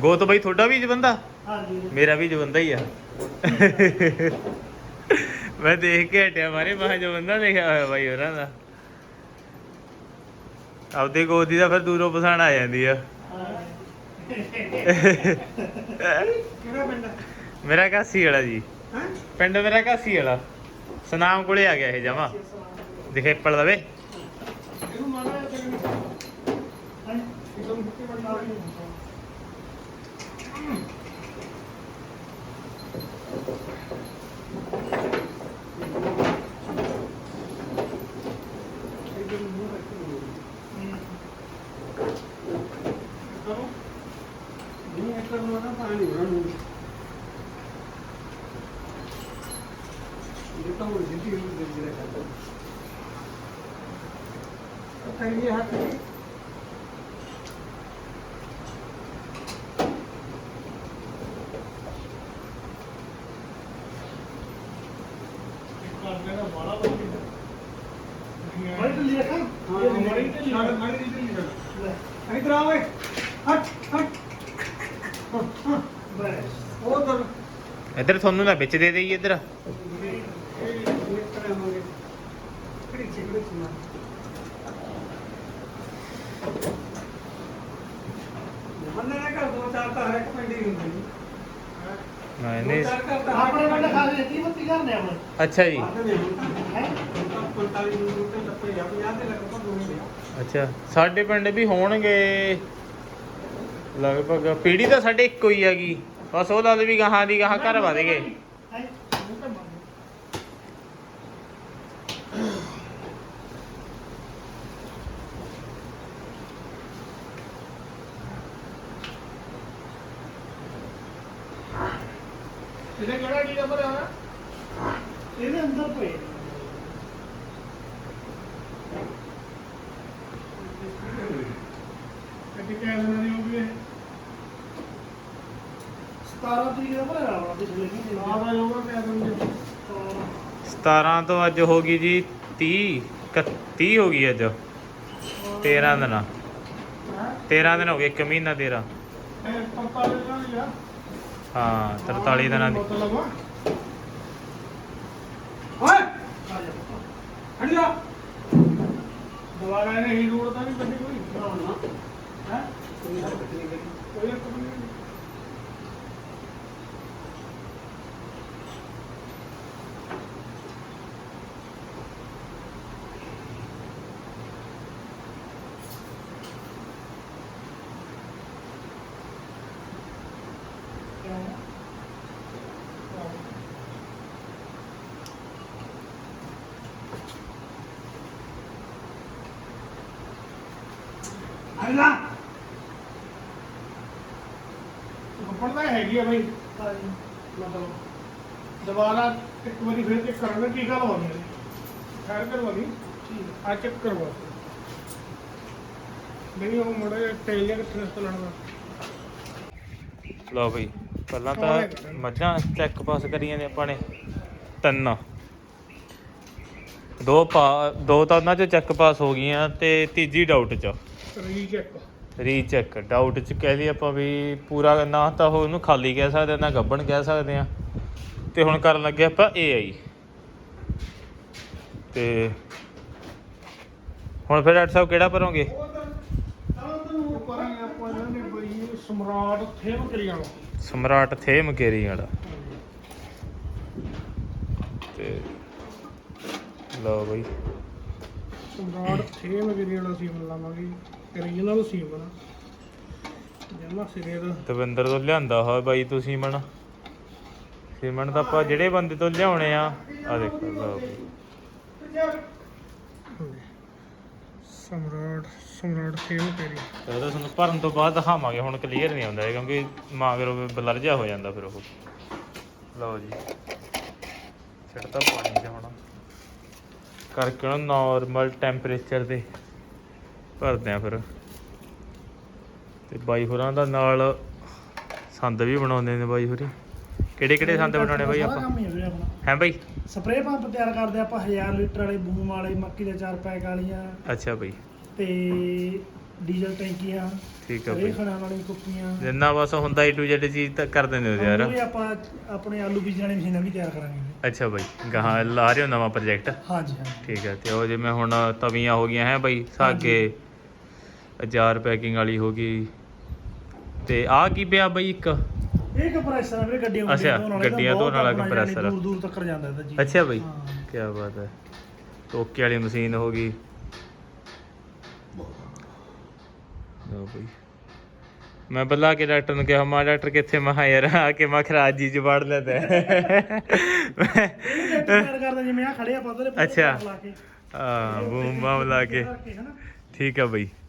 ਗੋਤ ਬਾਈ ਤੁਹਾਡਾ ਵੀ ਜਵੰਦਾ? ਹਾਂਜੀ। ਮੇਰਾ ਵੀ ਜਵੰਦਾ ਹੀ ਆ। ਮੈਂ ਦੇਖ ਕੇ ਹਟਿਆ ਮਾਰੇ ਮਹਾ ਜਵੰਦਾ ਲਿਖਿਆ ਹੋਇਆ ਬਾਈ ਹੋਰਾਂ ਦਾ। ਆਪਦੇ ਗੋਦੀ ਦਾ ਫਿਰ ਦੂਰੋਂ ਪਛਾਣ ਆ ਜਾਂਦੀ ਆ। ਕਿਹੜਾ ਪਿੰਡ? ਮੇਰਾ ਕਾਸੀ ਵਾਲਾ ਜੀ। ਪਿੰਡ ਮੇਰਾ ਕਾਸੀ ਵਾਲਾ। ਸਨਾਮ ਕੋਲੇ ਆ ਗਿਆ ਇਹ ਜਮਾ। ਦਿਖੇ ਪੜ ਲਵੇ ਇਹਨੂੰ ਮਾਣਾ ਤੇਰੇ ਨੂੰ ਹਾਂ ਇਹਨੂੰ ਮੁੱਕੇ ਬਣਾ ਲਈ ਨਹੀਂ ਇੱਕ ਨੂੰ ਨਾ ਪਾਣੀ ਹੋਣਾ ਨੂੰ ਇਹ ਤਾਂ ਹੋਰ ਜਿੱਦੀ ਨੂੰ ਦੇ ਜਿਹੜਾ ਕਰਦਾ ਉਹ ਕਹੀਏ ਹੱਥ ਨਹੀਂ ਬੜੀ ਢਿੱਲੀ ਰੱਖਾਂ? ਹਾਂ ਮੜੀ ਤੇ ਲਿਆ ਮੜੀ ਤੇ ਲਿਆ ਇਧਰ ਆ ਓਏ। ਹਟ ਹਟ। ਬਸ। ਉਹ ਦਰ ਇੱਧਰ ਤੁਹਾਨੂੰ ਨਾ ਵਿੱਚ ਦੇ ਦੇਈ ਇੱਧਰ। ਇਹ ਇਹ ਕਰਾਂਗੇ ਕਿਹੜੀ ਚੀਜ਼ ਵਿੱਚ ਨਾ ਮੰਨੇ ਨਾ ਕਰ ਦੋ ਚਾਰ ਤਾਂ ਹਰ ਇੱਕ ਪਿੰਡ ਹੀ ਹੁੰਦੇ ਨੇ। ਹਾਂ, ਦੋ ਨਹੀਂ ਚਾਰ ਘਰ ਤਾਂ ਆਪਣੇ ਪਿੰਡ ਖਾਲੀ ਕੀ ਮੱਤੀ ਕਰਨੇ ਆਪਣੇ। ਅੱਛਾ ਜੀ। ਹੈ? 45 ਮਿੰਟ ਤੇ ਟੱਪੇ ਆ 50 ਤੇ ਲੱਗ ਪਾ ਦੋਵੇਂ ਅੱਛਾ ਸਾਡੇ ਪਿੰਡ ਵੀ ਹੋਣਗੇ। ਲਗਭਗ ਪੀੜੀ ਤਾਂ ਸਾਡੇ ਇੱਕੋ ਹੀ ਹੈਗੀ ਬਸ ਉਹਦਾ ਵੀ ਗਾਹਾਂ ਦੀ ਗਾਹਾਂ ਘਰ ਵਧ ਗਏ। ਹੈ ਇਹਦੇ ਕਿਹੜਾ ਕੀ ਨੰਬਰ ਆ ਇਹਦੇ ਅੰਦਰ ਪਏ ਕਿੱਥੇ ਕਿਆ ਦਿਨਾਂ ਦੀ ਹੋ ਗਈ 17 ਤਰੀਕ ਦਾ ਭਰਿਆ ਆਪਣਾ ਪਿਛਲੇ ਮਹੀਨੇ ਆ ਦਾ ਹੋਗਾ ਕਿਆ ਦਿਨ ਦੀ 17 ਤੋਂ ਅੱਜ ਹੋ ਗਈ ਜੀ 30 31 ਹੋ ਗਈ ਅੱਜ 13 ਦਿਨ ਹਾਂ 13 ਦਿਨ ਹੋ ਗਏ ਇੱਕ ਮਹੀਨਾ ਤੇਰਾ ਇਹ 45 ਦਿਨਾਂ ਦੀ ਆ ਹਾਂ 43 ਦਿਨਾਂ ਦੀ। ਮਤਲਬ ਆ ਓਏ! ਆ ਜਾ ਹਟ ਜਾ ਦੁਬਾਰਾ ਇਹਨੇ ਹੀ ਤਾਂ ਨਹੀਂ ਕੱਢੀ ਕੋਈ? ਹੈ? ਕੋਈ ਹਰਕਤ ਨਹੀਂ ਕਰੀ ਕੋਈ ਅੱਲਾ ਪੜਦਾ ਹੈਗੀ ਆ ਬਈ। ਮਤਲਬ ਦੁਬਾਰਾ ਇੱਕ ਵਾਰੀ ਫਿਰ ਚੈੱਕ ਕਰਾਂਗੇ ਕੀ ਗੱਲ ਹੋ ਗਈ ਖੈਰ ਕਰਵਾਣੀ ਠੀਕ ਆ। ਚੈੱਕ ਕਰਵਾ ਨਹੀਂ ਉਹ ਮੜੇ ਕਿੱਥੇ ਰਸਤਾ ਲੜਦਾ ਲਓ ਬਈ ਪਹਿਲਾਂ ਤਾਂ ਮੱਝਾਂ ਚੈੱਕ ਪਾਸ ਕਰੀਆਂ ਨੇ ਆਪਾਂ ਨੇ। ਤਿੰਨ। ਦੋ ਪਾ ਦੋ ਤਾਂ ਉਹਨਾਂ ਚ ਚੈੱਕ ਪਾਸ ਹੋ ਗਈਆਂ ਤੇ ਤੀਜੀ ਡਾਊਟ ਚ। ਰੀਚੈਕ ਡਾਊਟ ਚ ਕਹਿ ਲਈ ਆਪਾਂ ਵੀ ਪੂਰਾ ਨਾ ਤਾਂ ਉਹ ਉਹਨੂੰ ਖਾਲੀ ਕਹਿ ਸਕਦੇ ਨਾ ਗੱਬਣ ਕਹਿ ਸਕਦੇ ਆ। ਤੇ ਹੁਣ ਕਰਨ ਲੱਗੇ ਆਪਾਂ ਏਆਈ ਤੇ ਹੁਣ ਫਿਰ ਡਾਕਟਰ ਸਾਹਿਬ ਕਿਹੜਾ ਭਰੋਗੇ? ਆਪਾਂ ਇਹਨਾਂ ਨੇ ਬਈ ਸਮਰਾਟ ਥੇਮ ਸਮਰਾਟ ਥੇ ਮਕੇਰੀ ਵਾਲਾ। ਤੇ ਲਓ ਬਈ। ਸਮਰਾਟ ਥੇਮ ਕਰੀਆਂ ਵਾਲਾ ਸੀਮ ਲਾਵਾਂਗੇ ਰੀਜਨਲ ਸੀਮ ਨਾ ਜਮਾ ਸਿਰੇ ਦਾ। ਦਵਿੰਦਰ ਤੋਂ ਲਿਆਂਦਾ ਹੋਇਆ ਬਾਈ ਤੁਸੀਂ ਮਣ ਸੀਮਨ ਤਾਂ ਆਪਾਂ ਜਿਹੜੇ ਬੰਦੇ ਤੋਂ ਲਿਆਉਣੇ ਆ ਆ ਦੇਖੋ ਲਓ ਬਈ ਸਮਰਾਟ ਸਮਰਾਟ ਥੇਮ ਕਰੀ ਤੇ ਉਹਦਾ ਤੁਹਾਨੂੰ ਭਰਨ ਤੋਂ ਬਾਅਦ ਦਿਖਾਵਾਂਗੇ ਹੁਣ ਕਲੀਅਰ ਨਹੀਂ ਆਉਂਦਾ ਇਹ ਕਿਉਂਕਿ ਮਾਗਰੋ ਬਲਰ ਜਿਹਾ ਹੋ ਜਾਂਦਾ ਫਿਰ ਉਹ। ਲਓ ਜੀ। ਛੱਡਤਾ ਪਾਣੀ ਚ ਹੁਣ। ਕਰਕੇ ਉਹਨੂੰ ਨਾਰਮਲ ਟੈਂਪਰੇਚਰ ਤੇ। ਭਰਦੇ ਆ ਫਿਰ। ਤੇ ਬਾਈ ਹੋਰਾਂ ਦਾ ਨਾਲ ਸੰਦ ਵੀ ਬਣਾਉਂਦੇ ਨੇ ਬਾਈ ਹੋਰੀ। ਕਿਹੜੇ ਕਿਹੜੇ ਸੰਦ ਬਣਾਉਣੇ ਬਾਈ ਆਪਾਂ? ਕੰਮ ਹੀ ਹੋ ਆਪਣਾ। ਹੈ ਬਾਈ? ਸਪਰੇਅ ਪੰਪ ਤਿਆਰ ਕਰਦੇ ਆਪਾਂ 1000 ਲੀਟਰ ਵਾਲੇ ਬੂਮ ਵਾਲੇ ਮੱਕੀ ਦੇ ਚਾਰ ਪੈਕ ਵਾਲੀਆਂ। ਅੱਛਾ ਬਾਈ। ਤੇ ਡੀਜ਼ਲ ਟੈਂਕੀਆਂ ਠੀਕ ਆ ਬਈ। ਖੜਾਉਣ ਵਾਲੀਆਂ ਕੁੱਪੀਆਂ ਜਿੰਨਾ ਬਸ ਹੁੰਦਾ ਏ ਟੂ ਜ਼ੈਡ ਚੀਜ਼ ਤਾਂ ਕਰ ਦਿੰਦੇ ਹੋ ਯਾਰ। ਵੀ ਆਪਾਂ ਆਪਣੇ ਆਲੂ ਬੀਜਣ ਵਾਲੀ ਮਸ਼ੀਨਾਂ ਵੀ ਤਿਆਰ ਕਰਾਂਗੇ। ਅੱਛਾ ਬਾਈ। ਗਾਹਾਂ ਲਾ ਰਹੇ ਹੋ ਨਵਾਂ ਪ੍ਰੋਜੈਕਟ? ਹਾਂਜੀ ਹਾਂਜੀ। ਠੀਕ ਹੈ ਤੇ ਉਹ ਜਿਵੇਂ ਹੁਣ ਤਵੀਆਂ ਹੋ ਗਈਆਂ ਹੈ ਬਾਈ ਸਾਗੇ ਅਚਾਰ ਪੈਕਿੰਗ ਵਾਲੀ ਹੋ ਗਈ। ਤੇ ਆਹ ਕੀ ਪਿਆ ਬਾਈ ਇੱਕ? ਇਹ ਕੰਪਰੈਸਰ ਆ ਵੀਰੇ ਗੱਡੀਆਂ ਅੱਛਾ, ਧੋਣ ਵਾਲੇ ਤਾਂ ਗੱਡੀਆਂ ਬਹੁਤ ਧੋਣ ਵਾਲਾ ਆਪਣਾ compressor ਆ। ਦੂਰ ਦੂਰ ਤੱਕ ਜਾਂਦਾ ਇਹਦਾ ਜੀ। ਅੱਛਾ ਬਾਈ ਹਾਂ। ਕੀ ਬਾਤ ਹੈ। ਟੋਕੇ ਵਾਲੀ ਮਸ਼ੀਨ ਹੋ ਗਈ। ਲਓ ਬਈ। ਮੈਂ ਬੱਲਾ ਕੇ ਡਾਕਟਰ ਨੂੰ ਕਿਹਾ ਮਾ ਡਾਕਟਰ ਕਿੱਥੇ? ਮੈਂ ਕਿਹਾ ਯਾਰ ਆ ਕੇ ਮੈਂ ਖਰਾਜ ਜੀ ਚ ਵੜ ਲੈਂਦਾ ਇਹ ਤਿਆਰ ਕਰਦਾ ਜਿਵੇਂ ਆ ਖੜੇ ਆ ਪਤਾ ਨਹੀਂ ਅੱਛਾ। ਹਾਂ ਬੂਮ ਬਾਮ ਲਾ ਕੇ। ਠੀਕ ਆ ਬਈ। ਹਾਂ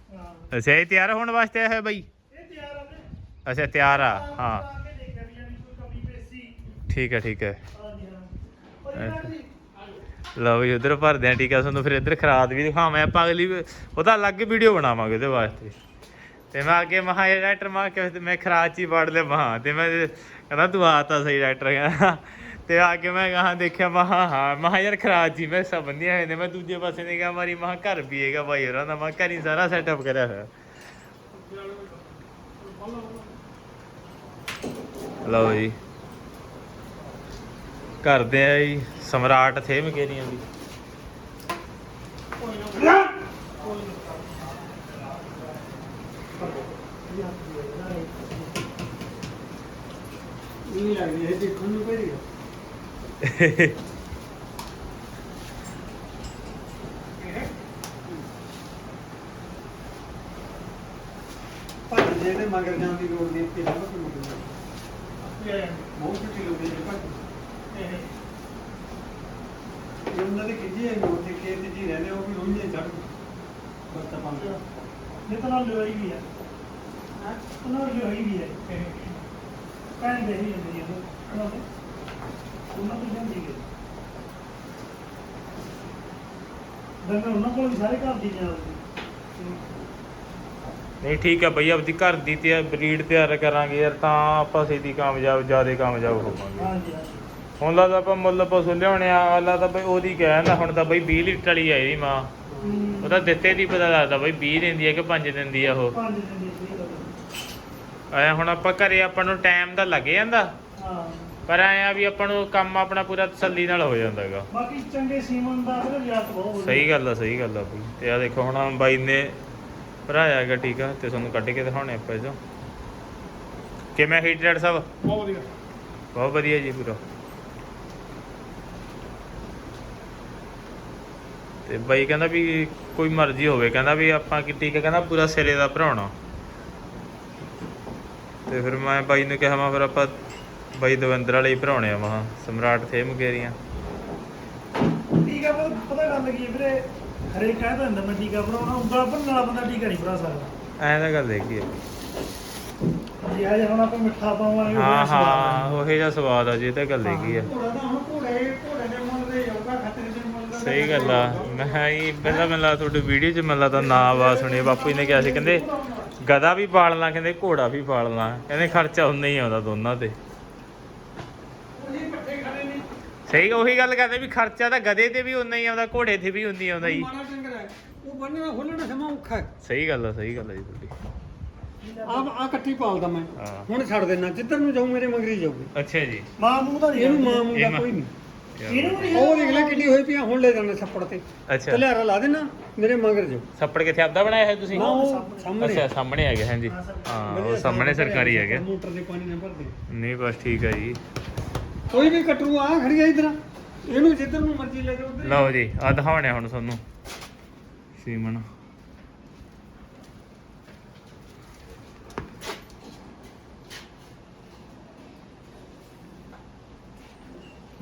ਅੱਛਾ ਇਹ ਤਿਆਰ ਹੋਣ ਵਾਸਤੇ ਆਇਆ ਹੈ ਬਈ? ਇਹ ਤਿਆਰ ਆ ਅੱਛਾ ਤਿਆਰ ਆ ਹਾਂ। ਲਾ ਕੇ ਦੇਖਿਆ ਵੀ ਯਾਨੀ ਕੋਈ ਕਮੀ ਪੇਸੀ। ਠੀਕ ਹੈ ਠੀਕ ਹੈ ਹਾਂਜੀ ਹਾਂ। ਉਹ ਜਿਹੜਾ ਜੀ ਲਓ ਵੀ ਉਧਰ ਭਰਦੇ ਆ ਟੀਕਾ ਤੁਹਾਨੂੰ ਫਿਰ ਇੱਧਰ ਖਰਾਦ ਵੀ ਦਿਖਾਵਾਂ। ਆਪਾਂ ਅਗਲੀ ਉਹਦਾ ਅਲੱਗ ਵੀਡੀਓ ਬਣਾਵਾਂਗੇ ਉਹਦੇ ਵਾਸਤੇ। ਤੇ ਮੈਂ ਅੱਗੇ ਮਹਾ ਡਾਕਟਰ ਮਾ ਕਿ ਮੈਂ ਖਰਾਦ ਚ ਹੀ ਵੜ ਲਿਆ। ਮਹਾ ਤੇ ਮੈਂ ਕਹਿੰਦਾ ਤੂੰ ਆ ਤਾਂ ਸਹੀ ਡਾਕਟਰ ਕਹਿੰਦਾ ਤੇ ਆ ਕੇ ਮੈਂ ਕਹਾਂ ਦੇਖਿਆ, ਮੈਂ ਹਾਂ ਮਹਾ ਯਾਰ ਖਰਾਦ ਜੀ, ਮੈਂ ਸਭ ਬੰਦੀਆਂ ਹੋਏ ਨੇ। ਮੈਂ ਦੂਜੇ ਪਾਸੇ ਨੇ ਕਿਹਾ, ਮਾਰੀ ਮਹਾ ਘਰ ਵੀ ਹੈਗਾ ਭਾਈ ਹੋਰਾਂ ਦਾ। ਮੈਂ ਘਰ ਹੀ ਸਾਰਾ ਸੈਟਅਪ ਕਰਿਆ ਹੋਇਆ। ਲਓ ਜੀ। ਕਰਦੇ ਆ ਜੀ, ਸਮਰਾਟ ਥੇ ਮਕੇਰੀਆਂ ਦੀ। ਨਹੀਂ ਲੱਗਦੀ ਇਹ ਦੇਖਣ ਨੂੰ ਕੋਈ ਭੱਜ ਜਿਹੜੇ ਮਗਰ ਜਾਣ ਦੀ ਲੋੜ ਨਹੀਂ ਕਿ ਬਹੁਤ ਮੁਸ਼ਕਿਲ ਹੈ ਇਹ ਬਹੁਤ ਛੁੱਟੀ ਲੋੜ ਨਹੀਂ ਭੱਜ। ਇਹ ਉਹਨਾਂ ਦੇ ਕਿਜੀ ਹੈ ਮੋੜ ਤੇ ਖੇਤ ਜੀ ਰਹਿੰਦੇ ਉਹ ਵੀ ਰੋਂਝੇ ਚੜ ਪੰਜ ਇਹ ਤਾਂ ਹੈ ਹਾਂ? ਉਹਨਾਂ ਦੀ ਲੋਈ ਵੀ ਹੈ ਕਹਿਣ ਦੇ ਹੀ ਜਾਂਦੀ ਹੈ ਉਹਨਾਂ ਦੇ ਤੋਂ ਜਾਂਦੀ ਹੈ। ਦੰਗਾ ਉਹਨਾਂ ਕੋਲ ਵੀ ਸਾਰੇ ਘਰ ਦੀ ਜਾਂਦੀ ਨਹੀਂ ਠੀਕ ਹੈ ਬਈ ਆਪਦੀ ਘਰ ਦੀ ਤੇ ਬਰੀਡ ਤਿਆਰ ਕਰਾਂਗੇ ਯਾਰ ਤਾਂ ਆਪਾਂ ਸਿੱਧੀ ਕਾਮਯਾਬ ਜਿਆਦੇ ਕਾਮਯਾਬ ਹੋਵਾਂਗੇ। ਹਾਂਜੀ। ਹਾਂਜੀ ਹੁਣ ਲਾ ਤਾਂ ਆਪਾਂ ਮੁੱਲ ਪਸ਼ੂ ਲਿਆਉਣੇ ਆ ਅੱਲਾ ਤਾਂ ਬਈ ਉਹਦੀ ਕਹਿੰਦਾ ਹੁਣ ਤਾਂ ਬਈ 20 ਲੀਟਰ ਵਾਲੀ ਆਈ ਦੀ ਮਾਂ। ਉਹਦਾ ਦਿੱਤੇ ਦੀ ਪਤਾ ਲੱਗਦਾ ਬਈ 20 ਦਿੰਦੀ ਹੈ ਕਿ 5 ਦਿੰਦੀ ਆ ਉਹ। ਪੰਜ ਦਿਨ ਦੀ ਗੱਲ। ਐ ਹੁਣ ਆਪਾਂ ਘਰੇ ਆਪਾਂ ਨੂੰ ਟਾਈਮ ਤਾਂ ਲੱਗ ਜਾਂਦਾ। ਹਾਂ। ਪਰ ਐ ਆ ਵੀ ਆਪਾਂ ਨੂੰ ਕੰਮ ਆਪਣਾ ਪੂਰਾ ਤਸੱਲੀ ਨਾਲ ਹੋ ਜਾਂਦਾ ਹੈਗਾ ਬਾਕੀ ਚੰਗੇ ਸੀਮਨ ਦਾ ਫਿਰ ਰਿਆਤ ਬਹੁਤ ਵਧੀਆ। ਸਹੀ ਗੱਲ ਆ ਸਹੀ ਗੱਲ ਆ ਬਈ। ਤੇ ਆ ਦੇਖੋ ਹੁਣ ਬਾਈ ਨੇ ਭਰਾਇਆ ਹੈਗਾ ਟੀਕਾ ਤੇ ਤੁਹਾਨੂੰ ਕੱਢ ਕੇ ਦਿਖਾਉਣੇ ਆਪਾਂ ਇਹਦੋਂ ਕਿਵੇਂ ਹੀਟ ਰੇਟ ਸਭ ਬਹੁਤ ਵਧੀਆ। ਬਹੁਤ ਵਧੀਆ ਜੀ ਪੂਰਾ। ਤੇ ਬਾਈ ਕਹਿੰਦਾ ਵੀ ਕੋਈ ਮਰਜ਼ੀ ਹੋਵੇ ਕਹਿੰਦਾ ਵੀ ਆਪਾਂ ਕੀ ਟੀਕਾ ਕਹਿੰਦਾ ਪੂਰਾ ਸਿਰੇ ਦਾ ਭਰਾਉਣਾ। ਤੇ ਫਿਰ ਮੈਂ ਬਾਈ ਨੂੰ ਕਿਹਾ ਮੈਂ ਫਿਰ ਆਪਾਂ ਬਾਈ ਦਵਿੰਦਰ ਵਾਲੇ ਹੀ ਭਰਾਉਣੇ ਆ ਮਹਾ ਸਮਰਾਟ ਥੇ ਮੁਕੇਰੀਆਂ। ਟੀਕਾ ਪਤਾ ਪਤਾ ਗੱਲ ਕੀ ਹੈ ਵੀਰੇ? ਹਰੇਕ ਕਹਿੰਦਾ ਹੁੰਦਾ ਮੈਂ ਟੀਕਾ ਬਣਾਉਣਾ ਉਂਗਲ ਭਰਨ ਵਾਲਾ ਬੰਦਾ ਟੀਕਾ ਨਹੀਂ ਬਣਾ ਸਕਦਾ। ਐਂ ਤਾਂ ਗੱਲ ਹੈਗੀ ਆ। ਜੇ ਆ ਹੁਣ ਆਪਾਂ ਮਿੱਠਾ ਪਾਵਾਂਗੇ ਹਾਂ ਹਾਂ ਉਹੇ ਜਿਹਾ ਸਵਾਦ ਆ ਜੀ ਇਹ ਤਾਂ ਗੱਲ ਹੈਗੀ ਆ। ਘੋੜਾ ਤਾਂ ਹੁਣ ਘੋੜੇ ਘੋੜੇ ਦੇ ਮੁੱਲ ਦੇ ਜਾਊਗਾ ਖਤਰੇ ਦੇ ਮੁੱਲ ਦਾ ਸਹੀ ਗੱਲ ਆ। ਮੈਂ ਜੀ ਪਹਿਲਾਂ ਮੈਨੂੰ ਲੱਗਦਾ ਤੁਹਾਡੀ ਵੀਡੀਓ 'ਚ ਮੈਨੂੰ ਲੱਗਦਾ ਨਾਂ ਆਵਾਜ਼ ਸੁਣੀ ਬਾਪੂ ਜੀ ਨੇ ਕਿਹਾ ਸੀ ਕਹਿੰਦੇ ਗਧਾ ਵੀ ਪਾਲਣਾ ਕਹਿੰਦੇ ਘੋੜਾ ਵੀ ਪਾਲਣਾ। ਕਹਿੰਦੇ ਖਰਚਾ ਉਨਾ ਹੀ ਆਉਂਦਾ ਦੋਨਾਂ ਤੇ ਉਹੀ ਪੱਠੇ ਖੜੇ ਨੇ ਸਹੀ ਉਹੀ ਗੱਲ ਕਰਦੇ ਵੀ ਖਰਚਾ ਤਾਂ ਗਧੇ ਤੇ ਵੀ ਉਨਾ ਹੀ ਆਉਂਦਾ ਘੋੜੇ ਤੇ ਵੀ ਉਨਾ ਹੀ ਆਉਂਦਾ ਜੀ। ਮਾੜਾ ਡੰਗਰ ਹੈ ਉਹ ਬੰਨਣਾ ਖੋਲਣਾ ਸਮਾਂ ਔਖਾ ਹੈ। ਸਹੀ ਗੱਲ ਆ ਸਹੀ ਗੱਲ ਆ ਜੀ ਤੁਹਾਡੀ। ਆ ਆ ਕੱਟੀ ਪਾਲਦਾ ਮੈਂ। ਹਾਂ। ਹੁਣ ਛੱਡ ਦੇਣਾ ਜਿੱਧਰ ਨੂੰ ਜਾਊ ਮੇਰੇ ਮਗਰੀ ਜਾਊਗੀ ਅੱਛਾ ਜੀ। ਮਾਂ ਮੂੰਹ ਦਾ ਨਹੀਂ ਇਹਨੂੰ ਮਾਂ ਇਹ ਮਾਂ- ਕੋਈ ਨਹੀਂ। ਇਹਨੂੰ ਨਹੀਂ ਉਹ ਦੇਖ ਲੈ ਕਿੱਡੀ ਹੋਈ ਪਈ ਆ, ਹੁਣ ਲੈ ਜਾਣਾ ਛੱਪੜ ਤੇ। ਅੱਛਾ। ਤਲਿਆਰਾ ਲਾ ਦੇਣਾ ਮੇਰੇ ਮਗਰ ਜਾਊ। ਛੱਪੜ ਕਿੱਥੇ ਆਪਦਾ ਬਣਾਇਆ ਹੈ ਤੁਸੀਂ? ਨਾ ਉਹ ਸਾਹਮਣੇ। ਅੱਛਾ ਸਾਹਮਣੇ ਹੈਗੇ ਹਾਂਜੀ। ਹਾਂ ਉਹ ਸਾਹਮਣੇ ਸਰਕਾਰੀ ਹੈਗੇ। ਮੋਟਰ ਦੇ ਪਾਣੀ ਨਾਲ ਭਰਦੇ ਨਹੀਂ ਬਸ ਠੀਕ ਹੈ ਜੀ। ਕੋਈ ਵੀ ਕਟਰੂ ਆ ਖੜੀ ਆ ਇਧਰ। ਇਹਨੂੰ ਜਿੱਧਰ ਨੂੰ ਮਰਜ਼ੀ ਲੈ ਜਾਓ ਉੱਧਰ। ਲਓ ਜੀ ਆ ਦਿਖਾਉਣੇ ਹੁਣ ਤੁਹਾਨੂੰ। ਸੀਮਨ।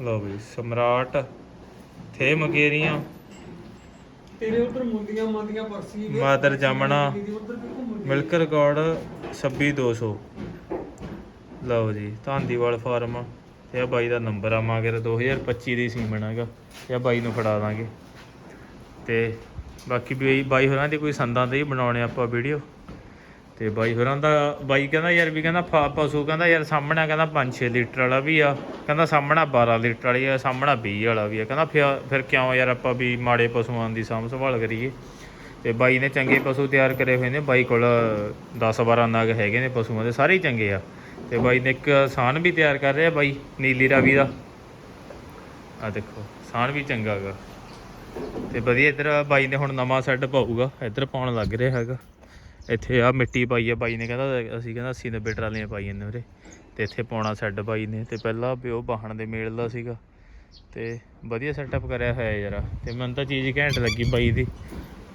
ਲਓ ਵੀ ਸਮਰਾਟ ਥੇ ਮਗੇਰੀਆਂ ਤੇਰੇ ਉਧਰ ਮੁੰਦੀਆਂ ਮਾਂਦੀਆਂ ਬਰਸੀ ਮਾਦਰ ਜਾਮਣਾ, ਮਿਲਕ ਰਿਕਾਰਡ 26200 ਲਓ ਜੀ ਧਾਂਦੀਵਾਲ ਫਾਰਮ। ਤੇ ਆ ਬਾਈ ਦਾ ਨੰਬਰ ਆ ਮਾਗਰ 2025 ਦੀ ਸੀਮਨ ਹੈਗਾ। ਤੇ ਆ ਬਾਈ ਨੂੰ ਫੜਾ ਦਾਂਗੇ। ਤੇ ਬਾਕੀ ਵੀ ਬਾਈ ਹੋਰਾਂ ਦੀ ਕੋਈ ਸੰਦਾਂ ਦੇ ਹੀ ਬਣਾਉਣੇ ਆਪਾਂ ਵੀਡੀਓ। ਤੇ ਬਾਈ ਹੋਰਾਂ ਦਾ, ਬਾਈ ਕਹਿੰਦਾ ਯਾਰ ਵੀ ਕਹਿੰਦਾ ਫਾ- ਪਸ਼ੂ ਕਹਿੰਦਾ ਯਾਰ ਸਾਹਮਣਾ ਕਹਿੰਦਾ 5-6 ਲੀਟਰ ਵਾਲਾ ਵੀ ਆ। ਕਹਿੰਦਾ ਸਾਹਮਣਾ 12 ਲੀਟਰ ਵਾਲੀ ਆ, ਸਾਹਮਣਾ 20 ਵਾਲਾ ਵੀ ਆ। ਕਹਿੰਦਾ ਫਿਰ ਫਿਰ ਕਿਉਂ ਯਾਰ ਆਪਾਂ ਵੀ ਮਾੜੇ ਪਸ਼ੂਆਂ ਦੀ ਸਾਂਭ ਸੰਭਾਲ ਕਰੀਏ। ਤੇ ਬਾਈ ਨੇ ਚੰਗੇ ਪਸ਼ੂ ਤਿਆਰ ਕਰੇ ਹੋਏ ਨੇ। ਬਾਈ ਕੋਲ 10 12 ਨਗ ਹੈਗੇ ਨੇ ਪਸ਼ੂਆਂ ਦੇ, ਸਾਰੇ ਹੀ ਚੰਗੇ ਆ। ਤੇ ਬਾਈ ਨੇ ਇੱਕ ਸਾਨ ਵੀ ਤਿਆਰ ਕਰ ਰਿਹਾ ਬਾਈ, ਨੀਲੀ ਰਾਵੀ ਦਾ। ਆ ਦੇਖੋ, ਸਾਨ ਵੀ ਚੰਗਾ ਹੈਗਾ ਤੇ ਵਧੀਆ ਇੱਧਰ ਬਾਈ ਨੇ ਹੁਣ ਨਵਾਂ ਸੈੱਟ ਪਾਊਗਾ, ਇੱਧਰ ਪਾਉਣ ਲੱਗ ਰਿਹਾ ਹੈਗਾ। ਇੱਥੇ ਆ ਮਿੱਟੀ ਪਾਈ ਆ, ਬਾਈ ਨੇ ਕਹਿੰਦਾ, ਅਸੀਂ ਕਹਿੰਦਾ 80 90 ਟਰਾਲੀਆਂ ਪਾਈਆਂ ਨੇ ਉਰੇ ਤੇ ਇੱਥੇ ਪਾਉਣਾ ਸੈੱਟ ਬਾਈ ਨੇ, ਤੇ ਪਹਿਲਾਂ ਵੀ ਉਹ ਬਾਹਣ ਦੇ ਮੇਲ ਦਾ ਸੀਗਾ। ਤੇ ਵਧੀਆ ਸੈਟਅਪ ਕਰਿਆ ਹੋਇਆ ਯਾਰ, ਤੇ ਮੈਨੂੰ ਤਾਂ ਚੀਜ਼ ਘੈਂਟ ਲੱਗੀ ਬਾਈ ਦੀ।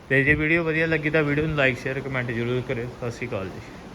ਤੇ ਜੇ ਵੀਡੀਓ ਵਧੀਆ ਲੱਗੀ ਤਾਂ ਵੀਡੀਓ ਨੂੰ ਲਾਈਕ ਸ਼ੇਅਰ ਕਮੈਂਟ ਜ਼ਰੂਰ ਕਰਿਓ। ਸਤਿ ਸ਼੍ਰੀ ਅਕਾਲ ਜੀ।